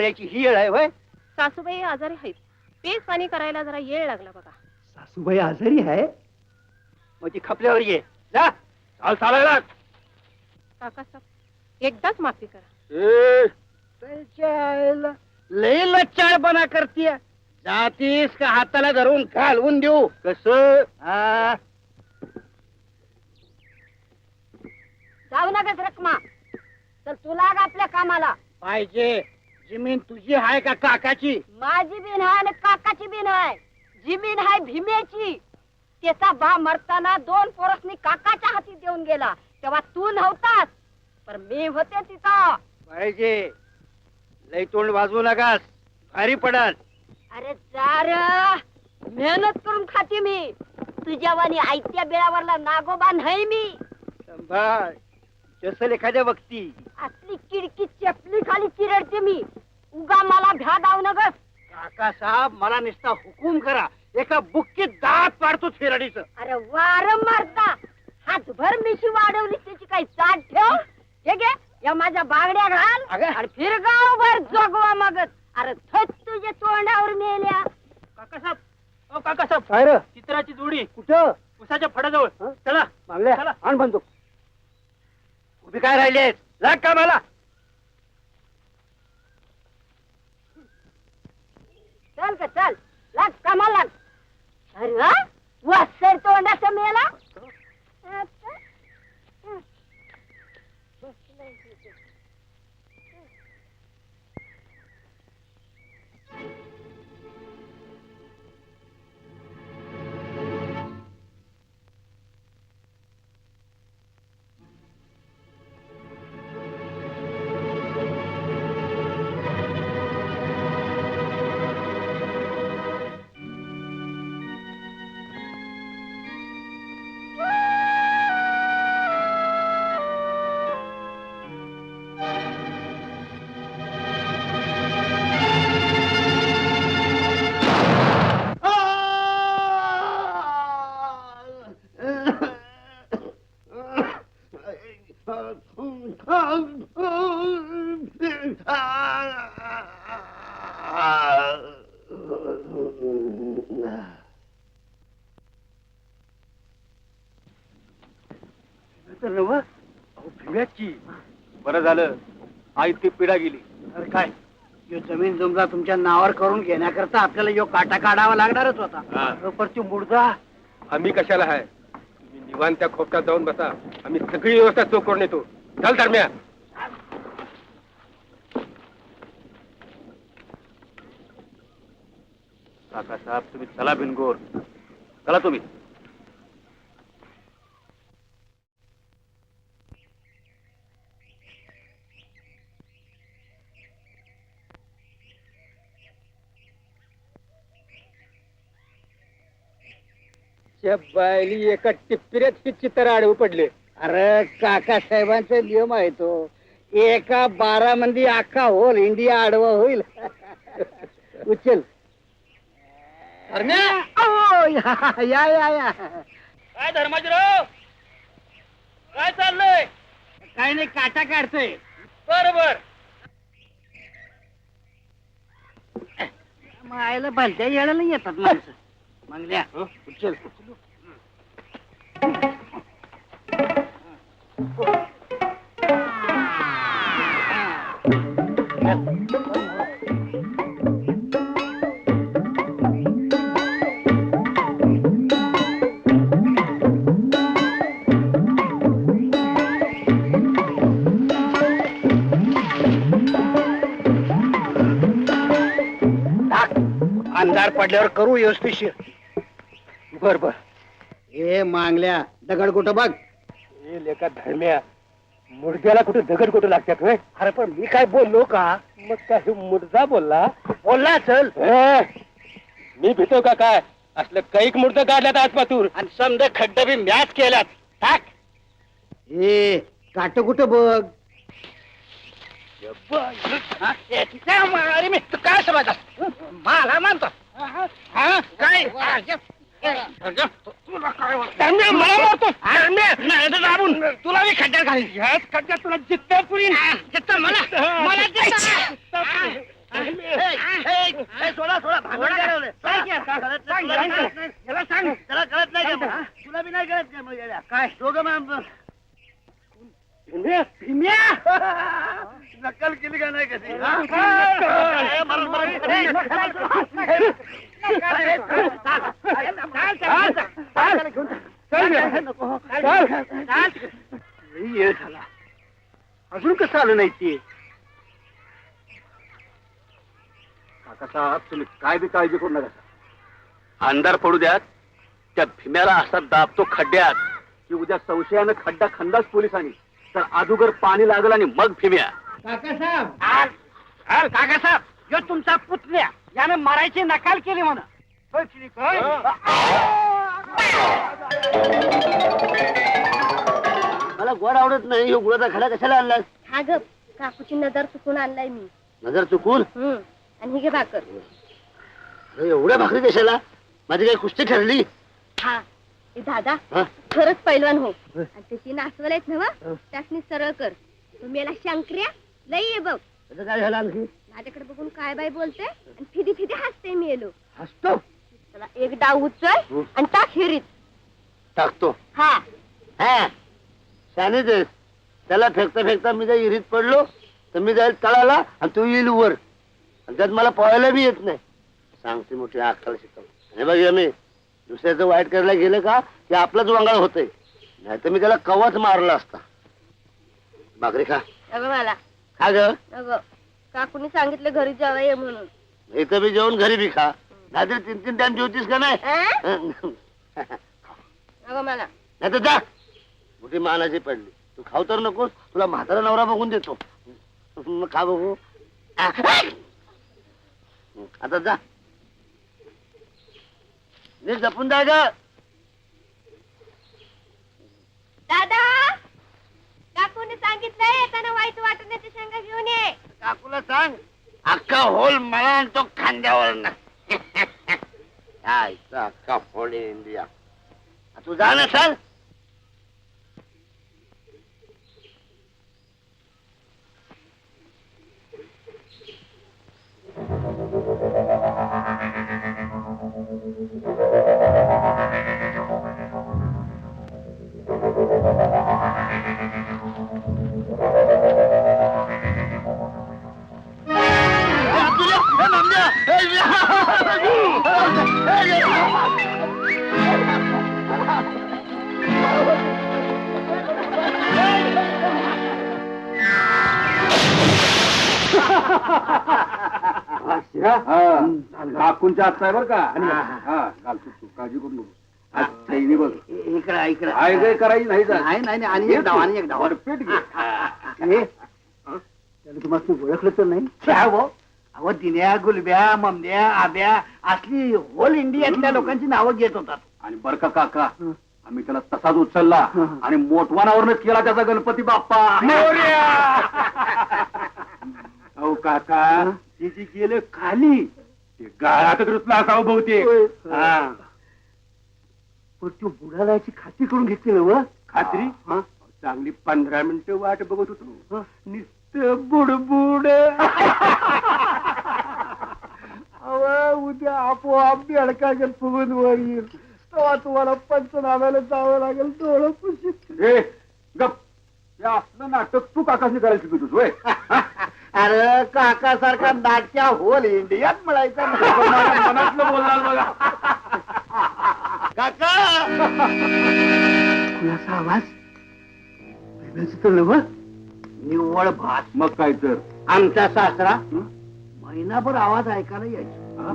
यायची ही येळ आहे होय? सासूबाई आजारी आहेत. पेज पाणी करायला जरा येळ लागला बघा. सासूबाई आजारी आहे? मग ती खपल्यावर ये. जा. चाल चालायला काकासाहेब एकदाच माफी करा. लय लच्चाळपणा करतीय. जातीस का हाताला धरून घालवून देऊ? कस? हा. जाऊ नका रकमा तर तू लाग आपल्या कामाला. पाहिजे. जमीन तुझी आहे का काकाची? माझी बीन आहे आणि काकाची बीन आहे. जमीन आहे भीमेची. त्याचा बा मरताना दोन पोरसनी काकाच्या हाती देऊन गेला. तेव्हा तू नव्हतास पण मी होते तिथं पाहिजे लय तोंड वाजवू नकास. भारी पडाल. अरे जा र. मेहनत करून खाते मी. तुझ्यावानी आयत्या बेळावरला नागोबा नाही मी. संभाळ. जसल एखाद्या वक्ती. असली किडकी चपली खाली चिरडते मी. उगा मला भ्या दाव नगस. काका साहेब मला नुसता हुकूम करा. एका बुक्कीत दात पाडतो फेराडीच. अरे वार मारता. हातभर मिशी वाढवली त्याची काही चाट ठेव. हे घे या माझ्या बागड्या घाल अगं. आणि फिर गावभर जोगवा मागत अरे थच तुझ्या तोंडावर मेल्या काकासाहेब ओ काकासाहेब काय रे? चित्राची जोडी. कुठं? उसाच्या फडाजवळ. हं? चला. मागल्या. चला. आण बंदूक. उभी काय राहिलेस लाग का तर नव? अहो, भिव्याची बरं झालं. आई ती पिढा गेली. अरे काय? यो जमीन जमजा तुमच्या नावावर करून घेण्याकरता आपल्याला यो काटा काढावा लागणारच होता. हा. मुर्दा आम्ही कशाला आहे तुम्ही निवांत त्या खोपटात जाऊन बसा. आम्ही सगळी व्यवस्था चोख करून येतो. चल दरम्या काकासाहेब तुम्ही चला भिनगोर चला तुम्ही. बायली एका टिप्पिऱ्यात ती चित्र आडवं पडले. अरे काका साहेबांचा नियम आहे तो. एका बारा मंदी अख्खा होल इंडिया आडवा होईल. उचल. अहो, या या या या. काय धर्माजीराव? काय चाललंय? काय नाही काटा काढतोय. बरोबर मायला भलत्या येण्याला येतात माणसं. मंगल्या उचल अंधार पडल्यावर करू व्यवस्थिशीर बर बर. हे मांगल्या दगड कुठं बघ. हे लेका धर्म्या मुडद्याला कुठे दगड कुठे लागतात होय? अरे पण मी काय बोललो का? मग काय मुडदा बोलला? बोलला चल ए, मी भीतो का काय? असलं कैक मूर्त काढल्यात आज पातूर आणि समजा खड्ड बी मॅच केल्यात. टाक ए काट कुठं बघ? हा? ए, काय मा- अरे मी. तू काय समजता मला म्हणतो हा? काय? तुला काय? धर्म्या, मला मारतो. धर्म्या, नाही तर दाबून. तुला मी खड्ड्यात घालीन. ह्याच खड्ड्यात तुला जित्ता पुरीन. जित्ता मला? मला जित्ता. सोडा सोडा? तुला बी नाही. कळत काय मग येड्या? काय? दोघं मग नक्कल केली का नाही कधी हा? ए. ए. लई वेळ झाला अजून कसं आलं नाही ते काकासाहेब तुम्ही काय बी काळजी करू नका अंधार पडू द्यात त्या भीम्याला असा दाबतो खड्ड्यात की उद्या संशयानं खड्डा खंदाच पोलिसांनी तर अदुगर पाणी लागलं आणि मग भीम्या काकासाहेब काकासाहेब यो तुमचा पुतण्या यानं मारायची नकाल केली म्हणा? मला गोड आवडत नाही गुळाचा खडा कशाला आणलास हा ग काकूची नजर चुकून आणलाय मी नजर चुकून हम्म आणि ही घे भाकर अरे, एवढ्या भाकरी कशाला माझी काही कुस्ती ठरली हा ए दादा हा? खरंच पैलवान हो. आणि त्याची नाचवल आहेत ना हो. त्यासनी सरळ कर तुम्ही याला शंकर्या लई ये बघ. त्याचं काय झालं आणखी? माझ्याकडे बघून काय बाय बोलते? आणि फिदी फिदी हसते मी येलो. हसतो? चला एक डाव उचल हो. आणि टाक हिरीत. टाकतो. हा. हा. शानेच आहेस. त्याला फेकता फेकता मी जर इरीत पडलो तर मी जाईल तळाला आणि तू येईल वर. आणि त्यात मला पोहायला बी येत नाही. सांगते मोठी अक्कल शिकव हे बघ मी. दुसऱ्याचं वाईट करायला गेलं का ते आपलंच वांगाळ होतंय. नाही तर मी त्याला कवच मारला असता. भाकरी खा. मला. खा ग अगं काकूने सांगितलं घरी जावा ये म्हणून. इथं बी जेवण घरी बी खा. नाहीतर तीन तीन टाइम जेवतीस का नाही? अगं मला. तर जा. मोठी मानाची पडली. तू खाऊ तर नको तुला म्हातारा नवरा बघून देतो. मग खा बघू. आता जा. नीट जपून जा ग. दादा काकूने सांगितलंय येताना वाईट वाटण्याची शंका काकूला सांग. अख्खा होल मला आणि तो खांद्यावर ना. अख्खा होल इंडिया तू जा ना सांग काकूंच्या हात आहे बरं का? आणि हा तू काळजी करू नको. आज सैनी बघ. इकडे इकडे. काय काय करायची नाही जा. नाही नाही नाही, आणि एक डाव आणि एक घे. हे, तुम्हाला ओळखलं तर नाही? हो. अहो दिन्या गुलब्या ममद्या आब्या असली होल इंडियातल्या लोकांची नावं घेत होतात. आणि बर का काका? आम्ही त्याला तसाच उचलला आणि मोठवानावरच केला त्याचा गणपती बाप्पा. अहो काका ते जे गेलं खाली ते गाळातच रुतला असावं बहुतेक होय. हा. पण तू बुडालाची खात्री करून घेतली ना व? खात्री हा? चांगली पंधरा मिनिटं वाट बघत होतो हा. नुसतं बुडबुड अहो, उद्या आपोआप बेडकागत फुगून वर येईल तेव्हा तुम्हाला पंचनाम्याला जावं लागेल डोळं पुशीत ए गप हे असलं नाटक तू काकाशी करायला शिकतोस होय अरे काका सारखा नाटक्या होल इंडियात मिळायचा माझ्या मनातलं बोलणार बघा. काका! कुणाचा आवाज. तर नव्ह? निव्वळ भात. मग काय तर? आमचा सासरा महिनाभर आवाज ऐकायला यायचा.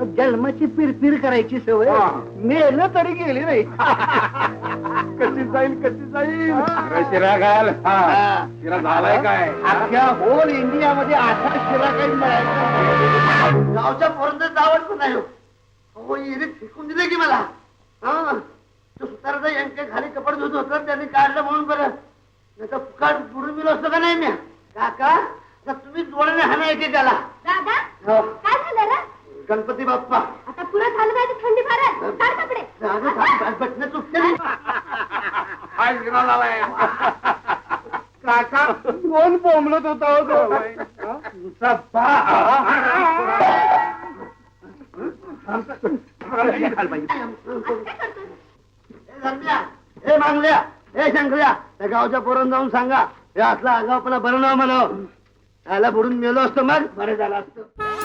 जन्माची पिरपिर करायची सवय? हा. मेलं तरी गेली नाही. कशी जाईल कशी जाईल? शिरा घाल हा. शिरा झालाय काय? अख्ख्या होल इंडिया मध्ये असा शिरा काही मिळायचा गावच्या पोरांचं जावड पण नाही हो. अहो इरीत फेकून दिलं की मला. हा. तो सुताराचा यांच्या खाली कपड धुत होता त्यांनी काढलं म्हणून बरं. नाही तर फुकाट बुडून गेलो असतो का नाही मी? काका आता तुम्ही डोळ्याने हाना येते त्याला. दादा हो. काय झालं रे? गणपती बाप्पा. आता पुरं झालं नाही थंडी भारत काढ कपडे. काका कोण बोंबलत होता हो तो? हा? मांगल्या. ए शंकल्या. त्या गावच्या पोरण जाऊन सांगा. हे असला आगाव आगावपणा बरं नाव म्हणावं. त्याला बुडून मेलो असतो मग. बरं झालं असतं.